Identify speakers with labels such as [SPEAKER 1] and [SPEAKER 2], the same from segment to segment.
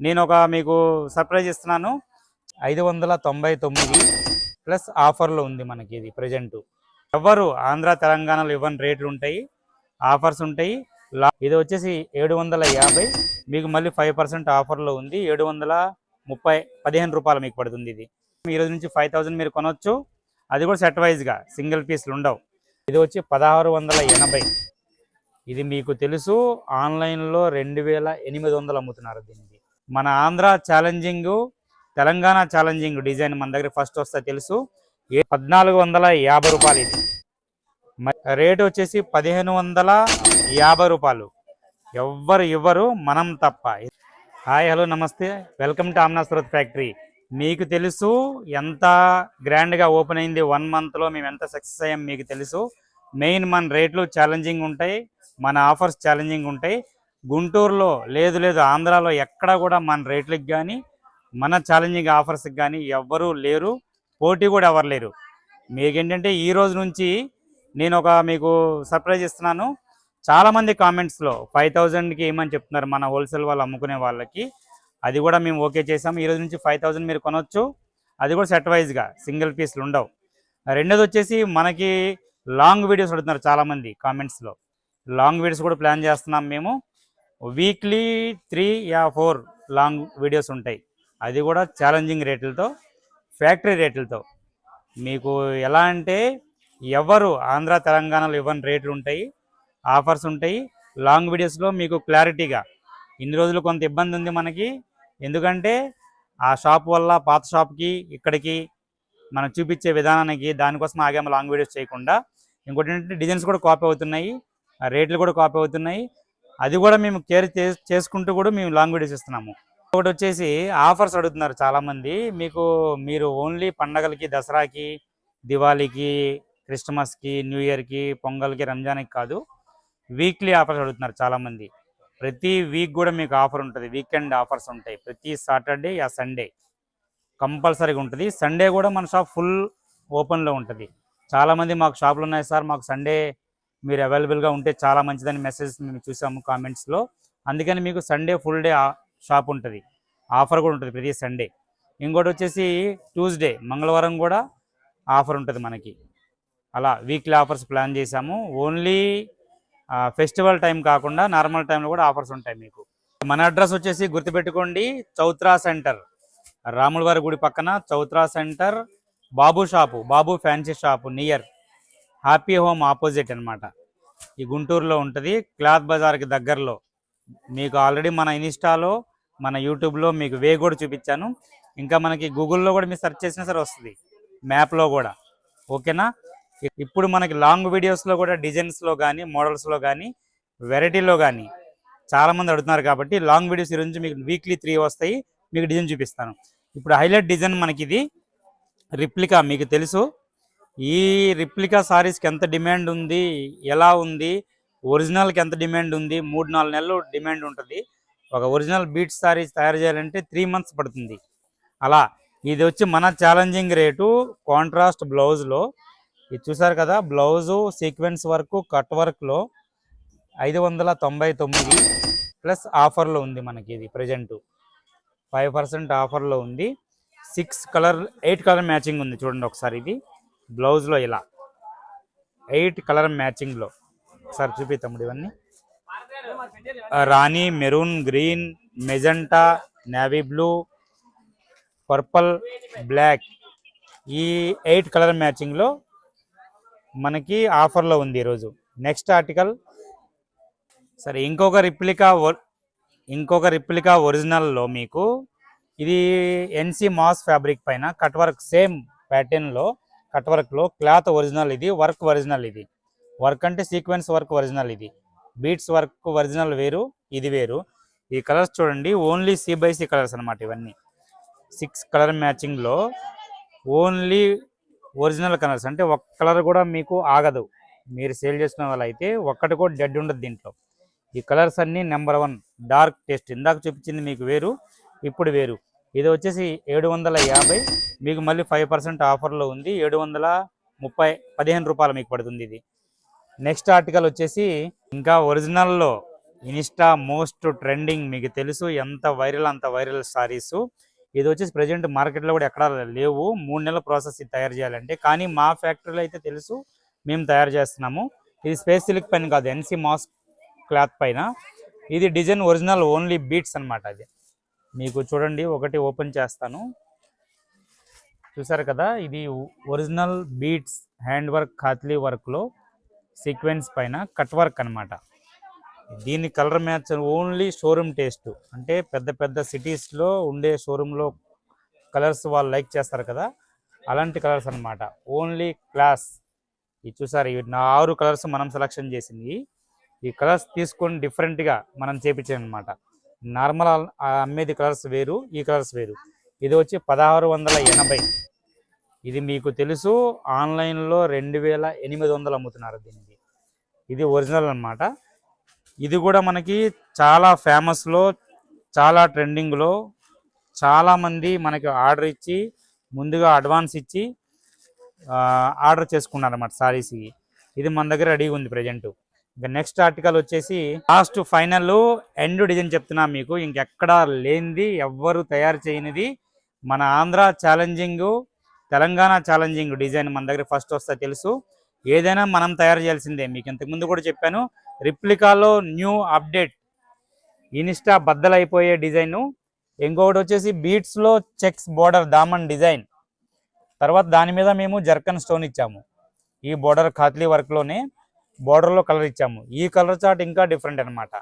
[SPEAKER 1] నేను ఒక మీకు సర్ప్రైజ్ ఇస్తున్నాను. ఐదు వందల తొంభై తొమ్మిది ప్లస్ ఆఫర్లో ఉంది మనకి ఇది ప్రజెంట్ ఎవరు ఆంధ్ర తెలంగాణలో ఇవ్వని రేట్లు ఉంటాయి. ఆఫర్స్ ఉంటాయి. లా- ఇది వచ్చేసి ఏడు వందల యాభై. మీకు మళ్ళీ ఫైవ్ పర్సెంట్ ఆఫర్లో ఉంది. ఏడు వందల ముప్పై పదిహేను రూపాయలు మీకు పడుతుంది ఇది. ఈరోజు నుంచి ఫైవ్ థౌజండ్ మీరు కొనవచ్చు అది కూడా సెట్ వైజ్గా సింగిల్ పీస్లు ఉండవు. ఇది వచ్చి పదహారు వందల ఎనభై. ఇది మీకు తెలుసు ఆన్లైన్లో రెండు వేల ఎనిమిది వందలు అమ్ముతున్నారు దీనికి. మన Andhra challenging Telangana challenging design మన దగ్గర ఫస్ట్ వస్తే తెలుసు. ఏ పద్నాలుగు వందల యాభై రూపాయలు ఇది. మ- రేట్ వచ్చేసి పదిహేను వందల యాభై రూపాయలు. ఎవ్వరు ఇవ్వరు మనం తప్ప. హాయ్ హలో నమస్తే. Welcome to Amna Surat factory. మీకు తెలుసు ఎంత గ్రాండ్గా ఓపెన్ అయింది వన్ మంత్లో మేము ఎంత సక్సెస్ అయ్యాం మీకు తెలుసు. మెయిన్ మన రేట్లు ఛాలెంజింగ్ ఉంటాయి మన ఆఫర్స్ ఛాలెంజింగ్ ఉంటాయి. గుంటూరులో లేదు లేదు. ఆంధ్రాలో ఎక్కడ కూడా మన రేట్లకు కానీ మన ఛాలెంజింగ్ ఆఫర్స్కి కానీ ఎవ్వరూ లేరు. పోటీ కూడా ఎవరు లేరు. మీకేంటంటే ఈ రోజు నుంచి నేను ఒక మీకు సర్ప్రైజ్ ఇస్తున్నాను. చాలామంది కామెంట్స్లో ఫైవ్ థౌజండ్కి ఏమని చెప్తున్నారు? మన హోల్సేల్ వాళ్ళు అమ్ముకునే వాళ్ళకి. అది కూడా మేము ఓకే చేసాం ఈ రోజు నుంచి ఫైవ్ థౌజండ్ మీరు కొనొచ్చు. అది కూడా సెట్ వైజ్గా సింగిల్ పీస్లు ఉండవు. రెండోది వచ్చేసి మనకి లాంగ్ వీడియోస్ అడుగుతున్నారు చాలామంది కామెంట్స్లో లాంగ్ వీడియోస్ కూడా ప్లాన్ చేస్తున్నాం మేము. వీక్లీ త్రీ యా ఫోర్ లాంగ్ వీడియోస్ ఉంటాయి. అది కూడా ఛాలెంజింగ్ రేట్లతో ఫ్యాక్టరీ రేట్లతో. మీకు ఎలా అంటే ఎవరు ఆంధ్ర తెలంగాణలో ఇవ్వని రేట్లు ఉంటాయి ఆఫర్స్ ఉంటాయి. లాంగ్ వీడియోస్లో మీకు క్లారిటీగా ఇన్ని రోజులు కొంత ఇబ్బంది ఉంది మనకి. ఎందుకంటే ఆ షాప్ వల్ల పాత షాప్కి ఇక్కడికి మనం చూపించే విధానానికి దానికోసం ఆగాము లాంగ్ వీడియోస్ చేయకుండా. ఇంకోటి ఏంటంటే డిజైన్స్ కూడా కాపీ అవుతున్నాయి. ఆ రేట్లు కూడా కాపీ అవుతున్నాయి. అది కూడా మేము కేర్ చేసుకుంటూ కూడా మేము లాంగ్ వీడియోస్ ఇస్తున్నాము. ఒకటి వచ్చేసి ఆఫర్స్ అడుగుతున్నారు చాలామంది. మీకు మీరు ఓన్లీ పండగలకి దసరాకి దివాళీకి క్రిస్మస్కి న్యూ ఇయర్కి పొంగల్కి రంజాన్కి కాదు వీక్లీ ఆఫర్స్ అడుగుతున్నారు చాలామంది. ప్రతి వీక్ కూడా మీకు ఆఫర్ ఉంటుంది. వీకెండ్ ఆఫర్స్ ఉంటాయి. ప్రతి సాటర్డే ఆ సండే కంపల్సరీగా ఉంటుంది. సండే కూడా మన షాప్ ఫుల్ ఓపెన్లో ఉంటుంది. చాలామంది మాకు షాపులు ఉన్నాయి సార్. మాకు సండే మీరు అవైలబుల్గా ఉంటే చాలా మంచిదని మెసేజ్ మేము చూసాము కామెంట్స్లో అందుకని మీకు సండే ఫుల్ డే షాప్ ఉంటుంది. ఆఫర్ కూడా ఉంటుంది ప్రతి సండే ఇంకోటి వచ్చేసి ట్యూస్డే మంగళవారం కూడా ఆఫర్ ఉంటుంది మనకి. అలా వీక్లీ ఆఫర్స్ ప్లాన్ చేశాము. ఓన్లీ ఫెస్టివల్ టైం కాకుండా నార్మల్ టైంలో కూడా ఆఫర్స్ ఉంటాయి మీకు. మన అడ్రస్ వచ్చేసి గుర్తుపెట్టుకోండి చౌత్రా సెంటర్ రాములవారి గుడి పక్కన Chowtra centre Babu shop Babu fancy shop near happy home opposite అనమాట ఈ గుంటూరులో ఉంటుంది. క్లాత్ బజార్కి దగ్గరలో. మీకు ఆల్రెడీ మన ఇన్స్టాలో మన యూట్యూబ్లో మీకు వే కూడా చూపించాను. ఇంకా మనకి గూగుల్లో కూడా మీరు సెర్చ్ చేసినా సరే వస్తుంది. మ్యాప్లో కూడా. ఓకేనా? ఇప్పుడు మనకి లాంగ్ వీడియోస్లో కూడా డిజైన్స్లో కానీ మోడల్స్లో కానీ వెరైటీలో కానీ చాలామంది అడుగుతున్నారు కాబట్టి లాంగ్ వీడియోస్ ఈరోజు నుంచి మీకు వీక్లీ త్రీ వస్తాయి. మీకు డిజైన్ చూపిస్తాను. ఇప్పుడు హైలైట్ డిజైన్ మనకి ఇది రిప్లికా మీకు తెలుసు. ఈ రిప్లికా సారీస్కి ఎంత డిమాండ్ ఉంది? ఎలా ఉంది? ఒరిజినల్కి ఎంత డిమాండ్ ఉంది? మూడు నాలుగు నెలలు డిమాండ్ ఉంటుంది. ఒక ఒరిజినల్ బీట్ సారీస్ తయారు చేయాలంటే త్రీ మంత్స్ పడుతుంది. అలా ఇది వచ్చి మన ఛాలెంజింగ్ రేటు కాంట్రాస్ట్ బ్లౌజ్లో. ఇది చూసారు కదా బ్లౌజు సీక్వెన్స్ వర్క్ కట్ వర్క్లో ఐదు వందల తొంభై తొమ్మిది ప్లస్ ఆఫర్లో ఉంది మనకి ఇది ప్రజెంటు. ఫైవ్ పర్సెంట్ ఆఫర్లో ఉంది. Six colour eight colour matching ఉంది చూడండి ఒకసారి ఇది. బ్లౌజ్లో ఇలా ఎయిట్ కలర్ మ్యాచింగ్లో. ఒకసారి చూపి ఇవన్నీ. Rani maroon green magenta navy blue purple black. ఈ ఎయిట్ కలర్ మ్యాచింగ్లో మనకి ఆఫర్లో ఉంది ఈరోజు. Next article. సరే ఇంకొక రిప్లికా ఇంకొక రిప్లికా ఒరిజినల్లో మీకు ఇది ఎన్సి మాస్ ఫ్యాబ్రిక్ పైన కట్ వర్క్ సేమ్ ప్యాటర్న్లో కట్ వర్క్లో క్లాత్ ఒరిజినల్ ఇది వర్క్ ఒరిజినల్ ఇది. వర్క్ అంటే సీక్వెన్స్ వర్క్ ఒరిజినల్ ఇది. బీట్స్ వర్క్ ఒరిజినల్ వేరు ఇది వేరు. ఈ కలర్స్ చూడండి only C by C colours అనమాట ఇవన్నీ. సిక్స్ కలర్ మ్యాచింగ్లో ఓన్లీ ఒరిజినల్ కలర్స్. అంటే ఒక్క కలర్ కూడా మీకు ఆగదు. మీరు సేల్ చేసిన వాళ్ళైతే ఒక్కటి కూడా డెడ్ ఉండదు దీంట్లో. ఈ కలర్స్ అన్నీ నెంబర్ వన్ డార్క్ టేస్ట్. ఇందాక చూపించింది మీకు వేరు ఇప్పుడు వేరు. ఇది వచ్చేసి ఏడు వందల యాభై. మీకు మళ్ళీ ఫైవ్ పర్సెంట్ ఆఫర్లో ఉంది. ఏడు వందల ముప్పై పదిహేను రూపాయలు మీకు పడుతుంది ఇది. నెక్స్ట్ ఆర్టికల్ వచ్చేసి ఇంకా ఒరిజినల్లో ఇన్స్టా మోస్ట్ ట్రెండింగ్ మీకు తెలుసు. ఎంత వైరల్ అంత వైరల్ సారీస్. ఇది వచ్చేసి ప్రజెంట్ మార్కెట్లో కూడా ఎక్కడా లేవు. మూడు నెలల ప్రాసెస్ ఇది తయారు చేయాలంటే. కానీ మా ఫ్యాక్టరీలో అయితే తెలుసు. మేము తయారు చేస్తున్నాము. ఇది స్పేస్ సిలిక్ పైన కాదు. ఎన్సీ మాస్క్ క్లాత్ పైన. ఇది డిజైన్ ఒరిజినల్ ఓన్లీ బీట్స్ అన్నమాట అది. మీకు చూడండి ఒకటి ఓపెన్ చేస్తాను. చూసారు కదా ఇది ఒరిజినల్ బీట్స్ హ్యాండ్ వర్క్ ఖాత్లీ వర్క్లో సీక్వెన్స్ పైన కట్ వర్క్ అన్నమాట. దీని colour match only showroom taste. అంటే పెద్ద పెద్ద సిటీస్లో ఉండే షోరూంలో కలర్స్ వాళ్ళు లైక్ చేస్తారు కదా అలాంటి కలర్స్ అన్నమాట. Only class. ఇది చూసారు ఇవి నా ఆరు కలర్స్ మనం సెలక్షన్ చేసింది. ఈ కలర్స్ తీసుకొని డిఫరెంట్గా మనం చేపించాం అనమాట నార్మల్ అమ్మేది కలర్స్ వేరు ఈ కలర్స్ వేరు. ఇది వచ్చి పదహారు వందల ఎనభై. ఇది మీకు తెలుసు ఆన్లైన్లో రెండు వేల ఎనిమిది వందలు అమ్ముతున్నారు దీనికి ఇది ఒరిజినల్ అన్నమాట. ఇది కూడా మనకి చాలా ఫేమస్లో చాలా ట్రెండింగ్లో చాలామంది మనకి ఆర్డర్ ఇచ్చి ముందుగా అడ్వాన్స్ ఇచ్చి ఆర్డర్ చేసుకున్నారు అన్నమాట ఇది మన దగ్గర రెడీగా ఉంది ప్రజెంటు. ఇంకా నెక్స్ట్ ఆర్టికల్ వచ్చేసి లాస్ట్ ఫైనల్ ఎండ్ డిజైన్ చెప్తున్నా మీకు. ఇంకెక్కడా లేనిది ఎవ్వరు తయారు చేయనిది మన Andhra challenging Telangana challenging design మన దగ్గర ఫస్ట్ వస్తే తెలుసు. ఏదైనా మనం తయారు చేయాల్సిందే. మీకు ఇంతకుముందు కూడా చెప్పాను రిప్లికాలో న్యూ అప్డేట్ ఇన్స్టా బద్దలైపోయే డిజైన్ ఇంకొకటి వచ్చేసి బీట్స్లో చెక్స్ బోర్డర్ దామన్ డిజైన్ తర్వాత దాని మీద మేము జర్కన్ స్టోన్ ఇచ్చాము. ఈ బోర్డర్ ఖాత్లీ వర్క్లోనే బోర్డర్లో కలర్ ఇచ్చాము. ఈ కలర్ చార్ట్ ఇంకా డిఫరెంట్ అనమాట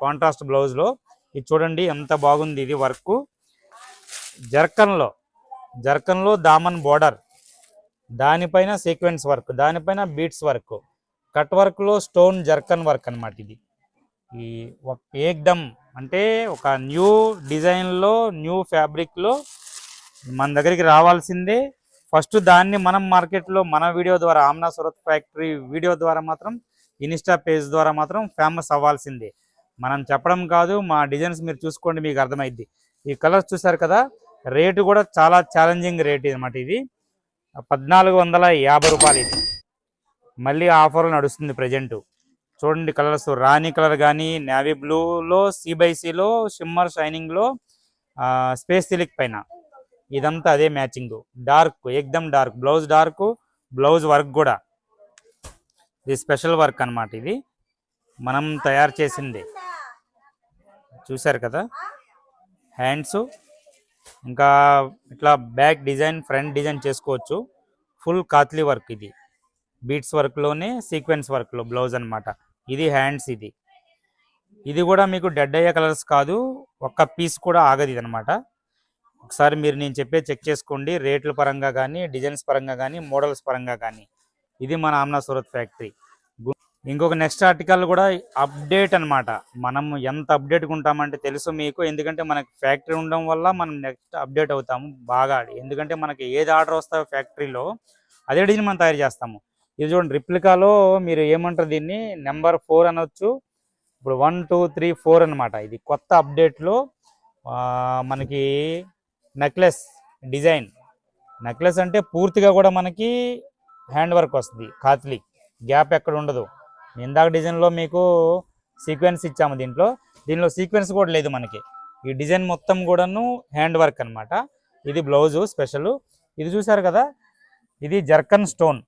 [SPEAKER 1] కాంట్రాస్ట్ బ్లౌజ్లో ఇది చూడండి ఎంత బాగుంది ఇది వర్క్ జర్కన్లో జర్కన్లో దామన్ బోర్డర్ దానిపైన సీక్వెన్స్ వర్క్ దానిపైన బీట్స్ వర్క్ కట్ వర్క్లో స్టోన్ జర్కన్ వర్క్ అన్నమాట ఇది. ఈ ఏక్దమ్ అంటే ఒక న్యూ డిజైన్లో న్యూ ఫ్యాబ్రిక్లో మన దగ్గరికి రావాల్సిందే. ఫస్ట్ దాన్ని మనం మార్కెట్లో మన వీడియో ద్వారా ఆమ్నా సురత్ ఫ్యాక్టరీ వీడియో ద్వారా మాత్రం ఇన్స్టా పేజ్ ద్వారా మాత్రం ఫేమస్ అవ్వాల్సిందే. మనం చెప్పడం కాదు మా డిజైన్స్ మీరు చూసుకోండి మీకు అర్థమైద్ది. ఈ కలర్స్ చూసారు కదా రేటు కూడా చాలా ఛాలెంజింగ్ రేట్ అనమాట ఇది. పద్నాలుగు వందల యాభై రూపాయలు ఇది. మళ్ళీ ఆఫర్లు నడుస్తుంది ప్రజెంటు చూడండి కలర్స్ రాణి కలర్ కానీ నేవీ బ్లూలో సిబైసీలో షిమ్మర్ షైనింగ్లో స్పేస్ సిలిక్ పైన. ఇదంతా అదే matching. Dark ఎక్దమ్ dark. Blouse dark blouse work కూడా. ఇది స్పెషల్ వర్క్ అన్నమాట ఇది. మనం తయారు చేసింది. చూశారు కదా? హ్యాండ్స్. ఇంకా ఇట్లా బ్యాక్ డిజైన్ ఫ్రంట్ డిజైన్ చేసుకోవచ్చు. ఫుల్ కాత్లీ వర్క్ ఇది. బీట్స్ వర్క్లోనే సీక్వెన్స్ వర్క్లో బ్లౌజ్ అనమాట ఇది హ్యాండ్స్ ఇది. ఇది కూడా మీకు డెడ్ అయ్యే కలర్స్ కాదు. ఒక్క పీస్ కూడా ఆగదు ఇది అనమాట ఒకసారి మీరు నేను చెప్పే చెక్ చేసుకోండి. రేట్ల పరంగా కానీ డిజైన్స్ పరంగా కానీ మోడల్స్ పరంగా కానీ. ఇది మన ఆమ్నా సూరత్ ఫ్యాక్టరీ. ఇంకొక నెక్స్ట్ ఆర్టికల్ కూడా అప్డేట్ అన్నమాట. మనం ఎంత అప్డేట్గా ఉంటామంటే తెలుసు మీకు. ఎందుకంటే మనకి ఫ్యాక్టరీ ఉండడం వల్ల మనం నెక్స్ట్ అప్డేట్ అవుతాము బాగా. ఎందుకంటే మనకి ఏది ఆర్డర్ వస్తాయో ఫ్యాక్టరీలో అదే డిజైన్ మనం తయారు చేస్తాము. ఇది చూడండి రిప్లికాలో మీరు ఏమంటారు దీన్ని? నెంబర్ ఫోర్ అనొచ్చు. ఇప్పుడు వన్ టూ త్రీ ఫోర్ అన్నమాట. ఇది కొత్త అప్డేట్లో మనకి నెక్లెస్ డిజైన్. నెక్లెస్ అంటే పూర్తిగా కూడా మనకి హ్యాండ్ వర్క్ వస్తుంది కాత్లీ. గ్యాప్ ఎక్కడ ఉండదు. ఇందాక డిజైన్లో మీకు సీక్వెన్స్ ఇచ్చాము దీంట్లో. దీనిలో సీక్వెన్స్ కూడా లేదు మనకి. ఈ డిజైన్ మొత్తం కూడాను హ్యాండ్ వర్క్ అనమాట ఇది బ్లౌజు స్పెషల్. ఇది చూసారు కదా? ఇది జర్కన్ స్టోన్.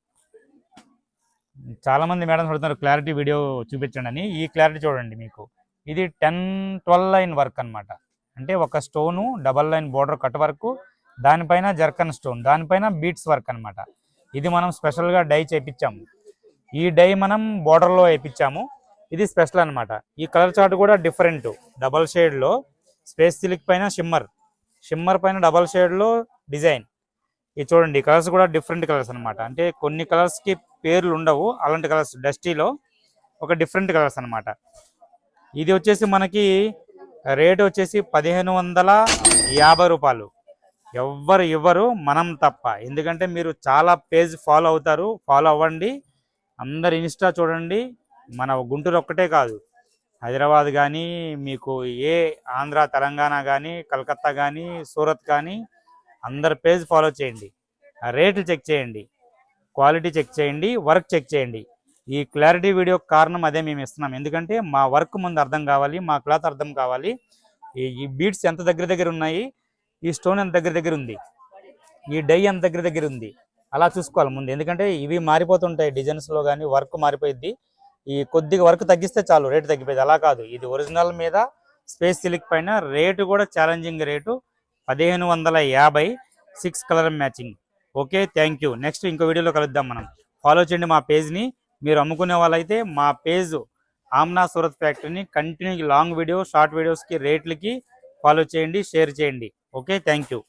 [SPEAKER 1] చాలామంది మేడం చూడుతున్నారు క్లారిటీ వీడియో చూపించండి అని. ఈ క్లారిటీ చూడండి మీకు. ఇది టెన్ ట్వెల్వ్ లైన్ వర్క్ అన్నమాట. అంటే ఒక stone double line border cut work దానిపైన జర్కన్ స్టోన్ దానిపైన బీట్స్ వర్క్ అన్నమాట. ఇది మనం స్పెషల్గా డై చేపించాము ఈ డై మనం బోర్డర్లో వేయించాము ఇది స్పెషల్ అన్నమాట. ఈ కలర్ చార్ట్ కూడా డిఫరెంట్ డబల్ షేడ్లో స్పేస్ సిలిక్ పైన షిమ్మర్ షిమ్మర్ పైన డబల్ షేడ్లో డిజైన్ ఇది చూడండి కలర్స్ కూడా డిఫరెంట్ కలర్స్ అనమాట అంటే కొన్ని కలర్స్కి పేర్లు ఉండవు అలాంటి కలర్స్ డస్టీలో ఒక డిఫరెంట్ కలర్స్ అన్నమాట. ఇది వచ్చేసి మనకి రేట్ వచ్చేసి పదిహేను వందల యాభై రూపాయలు. ఎవ్వరు ఇవ్వరు మనం తప్ప. ఎందుకంటే మీరు చాలా పేజ్ ఫాలో అవుతారు ఫాలో అవ్వండి. అందరు ఇన్స్టా చూడండి మన గుంటూరు ఒక్కటే కాదు. హైదరాబాద్ కానీ మీకు ఏ ఆంధ్ర తెలంగాణ కానీ కలకత్తా కానీ సూరత్ కానీ అందరు పేజ్ ఫాలో చేయండి. ఆ రేట్లు చెక్ చేయండి క్వాలిటీ చెక్ చేయండి వర్క్ చెక్ చేయండి. ఈ క్లారిటీ వీడియో కారణం అదే మేము ఇస్తున్నాం. ఎందుకంటే మా వర్క్ ముందు అర్థం కావాలి మా క్లాత్ అర్థం కావాలి. ఈ ఈ బీడ్స్ ఎంత దగ్గర దగ్గర ఉన్నాయి? ఈ స్టోన్ ఎంత దగ్గర దగ్గర ఉంది? ఈ డై ఎంత దగ్గర దగ్గర ఉంది? అలా చూసుకోవాలి ముందు. ఎందుకంటే ఇవి మారిపోతుంటాయి డిజైన్స్లో కానీ వర్క్ మారిపోయింది ఈ కొద్దిగా వర్క్ తగ్గిస్తే చాలు రేటు తగ్గిపోయింది. అలా కాదు. ఇది ఒరిజినల్ మీద స్పేస్ సిలిక్ పైన రేటు కూడా ఛాలెంజింగ్ రేటు పదిహేను వందల యాభై six colour matching okay thank you next ఇంకో వీడియోలో కలుద్దాం మనం. ఫాలో చేయండి మా పేజ్ని మీరు అమ్ముకునే వాళ్ళైతే మా పేజ్ ఆమ్నా సూరత్ ఫ్యాక్టరీని కంటిన్యూ లాంగ్ వీడియో షార్ట్ వీడియోస్కి రేట్లకి ఫాలో చేయండి షేర్ చేయండి. Okay thank you